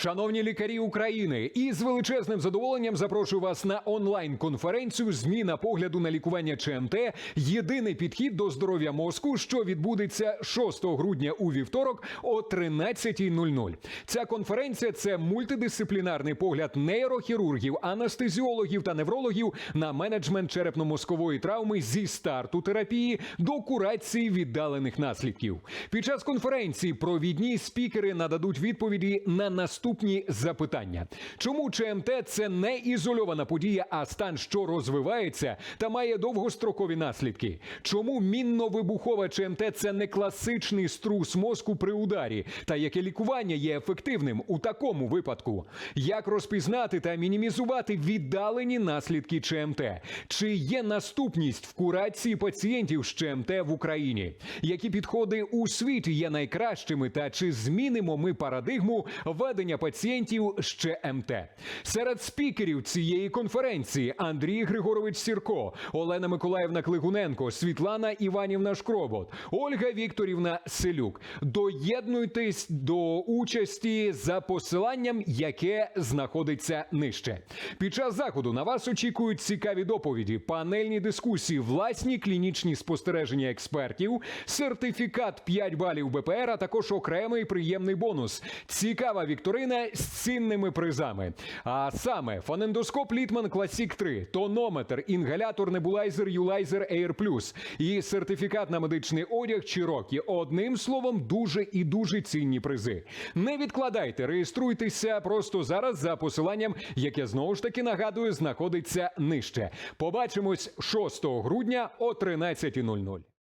Шановні лікарі України, із величезним задоволенням запрошую вас на онлайн-конференцію Зміна погляду на лікування ЧМТ. Єдиний підхід до здоров'я мозку, що відбудеться 6 грудня у вівторок о 13.00. Ця конференція це мультидисциплінарний погляд нейрохірургів, анестезіологів та неврологів на менеджмент черепно-мозкової травми зі старту терапії до курації віддалених наслідків. Під час конференції провідні спікери нададуть відповіді на наступні запитання: чому ЧМТ це не ізольована подія, а стан, що розвивається та має довгострокові наслідки? Чому мінно-вибухова ЧМТ це не класичний струс мозку при ударі? Та яке лікування є ефективним у такому випадку? Як розпізнати та мінімізувати віддалені наслідки ЧМТ? Чи є наступність в курації пацієнтів з ЧМТ в Україні? Які підходи у світі є найкращими? Та чи змінимо ми парадигму ведення пацієнтів з ЧМТ? Серед спікерів цієї конференції Андрій Григорович Сірко, Олена Миколаївна Клигуненко, Світлана Іванівна Шкробот, Ольга Вікторівна Селюк. Доєднуйтесь до участі за посиланням, яке знаходиться нижче. Під час заходу на вас очікують цікаві доповіді, панельні дискусії, власні клінічні спостереження експертів, сертифікат 5 балів БПР, а також окремий приємний бонус. Цікава вікторина з цінними призами. А саме фонендоскоп Літман Класік 3, тонометр, інгалятор небулайзер Юлайзер Air Plus і сертифікат на медичний одяг Чирокі. Одним словом, дуже і дуже цінні призи. Не відкладайте, реєструйтеся просто зараз за посиланням, яке знову ж таки нагадую, знаходиться нижче. Побачимось 6 грудня о 13.00.